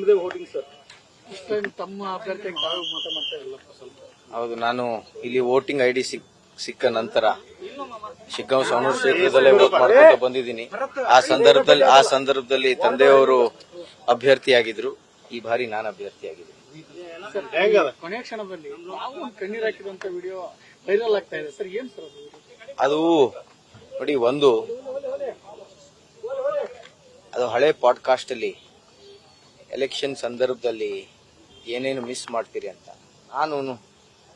ನಿಮ್ಮದೇ voting sir ಇಷ್ಟೊಂದು ತಮ್ಮ ಅಭ್ಯರ್ಥಿಗೆ ತಾವು ಮತ ಮಾಡ್ತಾ ಇಲ್ಲ ಸ್ವಲ್ಪ. ಹೌದು ನಾನು ಇಲ್ಲಿ ವೋಟಿಂಗ್ ಐಡಿ ಸಿಕ್ ಸಿಕ್ಕ ನಂತರ ಶಿಗ್ಗಾಂವ್ ಸವಣೂರು ಕ್ಷೇತ್ರದಲ್ಲೇ ವೋಟ್ ಮಾಡ್ಕೊಂಡು ಬಂದಿದ್ದೀನಿ. ಆ ಸಂದರ್ಭದಲ್ಲಿ ಆ ಸಂದರ್ಭದಲ್ಲಿ ತಂದೆಯವರು ಅಭ್ಯರ್ಥಿಯಾಗಿದ್ರು. ಈ ಬಾರಿ ನಾನು ಅಭ್ಯರ್ಥಿಯಾಗಿದ್ದೀನಿ. ಕೊನೆಯ ಕ್ಷಣದಲ್ಲಿ ನಾವು ಒಂದು ಕಣ್ಣೀರ್ ಹಾಕಿದಂತ ವಿಡಿಯೋ ವೈರಲ್ ಆಗ್ತಾ ಇದೆ. ಸರ್ ಏನ್ ಸರ್ ಅದು? ಅದು ನೋಡಿ ಒಂದು ಅದು ಹಳೆ ಪಾಡ್ಕಾಸ್ಟ್ ಅಲ್ಲಿ ಎಲೆಕ್ಷನ್ ಸಂದರ್ಭದಲ್ಲಿ ಏನೇನು ಮಿಸ್ ಮಾಡ್ತೀರಿ ಅಂತ. ನಾನು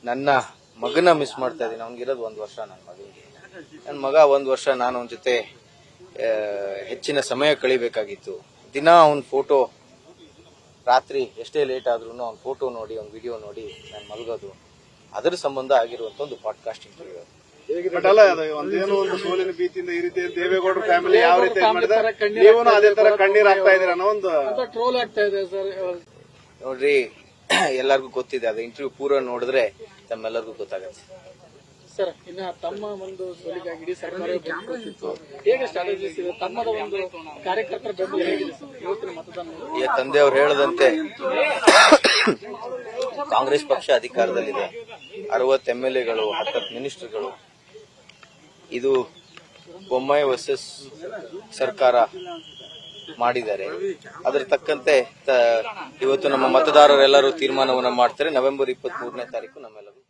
ನನ್ನ ಮಗನ ಮಿಸ್ ಮಾಡ್ತಾ ಇದ್ದೀನಿ. ಇರೋದು ಒಂದು ವರ್ಷ ನನ್ನ ಮಗನಿಗೆ. ನನ್ನ ಮಗ ಒಂದು ವರ್ಷ ನಾನು ಅವನ ಜೊತೆ ಹೆಚ್ಚಿನ ಸಮಯ ಕಳಿಬೇಕಾಗಿತ್ತು. ದಿನ ಅವನ ಫೋಟೋ, ರಾತ್ರಿ ಎಷ್ಟೇ ಲೇಟ್ ಆದ್ರೂ ಅವ್ನ ಫೋಟೋ ನೋಡಿ, ಅವ್ನ ವಿಡಿಯೋ ನೋಡಿ ನಾನು ಮಲಗೋದು ಅದರ ಸಂಬಂಧ ಆಗಿರುವಂತ ಒಂದು ಪಾಡ್ಕಾಸ್ಟ್ ಇಂಟರ್ವ್ಯೂ ಬಟ್ ಅಲ್ಲ ಒಂದೇನೋ ಒಂದು ಸೋಲಿನ ಭೀತಿಯಿಂದ ಈ ರೀತಿ ದೇವೇಗೌಡರ ಫ್ಯಾಮಿಲಿ ಯಾವ ರೀತಿ ಮಾಡಿದ್ರೆ ನೀವು ಅದೇ ತರ ಕಣ್ಣೀರ್ ಹಾಕ್ತಾ ಇದೀರ ಅನ್ನೋ ಒಂದು ಟ್ರೋಲ್ ಆಗ್ತಾ ಇದೆ ಸರ್. ನೋಡ್ರಿ ಎಲ್ಲರಿಗೂ ಗೊತ್ತಿದೆ ಅದು ಇಂಟರ್ವ್ಯೂ ಪೂರ ನೋಡಿದ್ರೆ ತಮ್ಮೆಲ್ಲರಿಗೂ ಗೊತ್ತಾಗತ್ತೆ. ಸರ್ ಇನ್ನ ತಮ್ಮ ಒಂದು ಸೋಲಿಗಾಗಿ ಇಡೀ ಸರ್ಕಾರ ಹೇಗೆ ಸ್ಟ್ರಾಟಜೀಸ್ ಇದೆ? ತಮ್ಮದ ಒಂದು ಕಾರ್ಯಕರ್ತರ ಬೆಂಬಲ ಹೇಗಿದೆ ಇವತ್ತಿನ ಮತದಾನ ತಂದೆಯವರು ಹೇಳದಂತೆ ಕಾಂಗ್ರೆಸ್ ಪಕ್ಷ ಅಧಿಕಾರದಲ್ಲಿದೆ. ಅರವತ್ತು ಎಂ ಎಲ್ ಎಗಳು ಹತ್ತತ್ತು ಮಿನಿಸ್ಟರ್ಗಳು ಇದು ಬೊಮ್ಮಾಯಿ ವರ್ಸಸ್ ಸರ್ಕಾರ ಮಾಡಿದ್ದಾರೆ. ಅದರ ತಕ್ಕಂತೆ ಇವತ್ತು ನಮ್ಮ ಮತದಾರರೆಲ್ಲರೂ ತೀರ್ಮಾನವನ್ನು ಮಾಡ್ತಾರೆ. ನವೆಂಬರ್ ಇಪ್ಪತ್ತ್ ಮೂರನೇ ತಾರೀಕು ನಮ್ಮೆಲ್ಲರೂ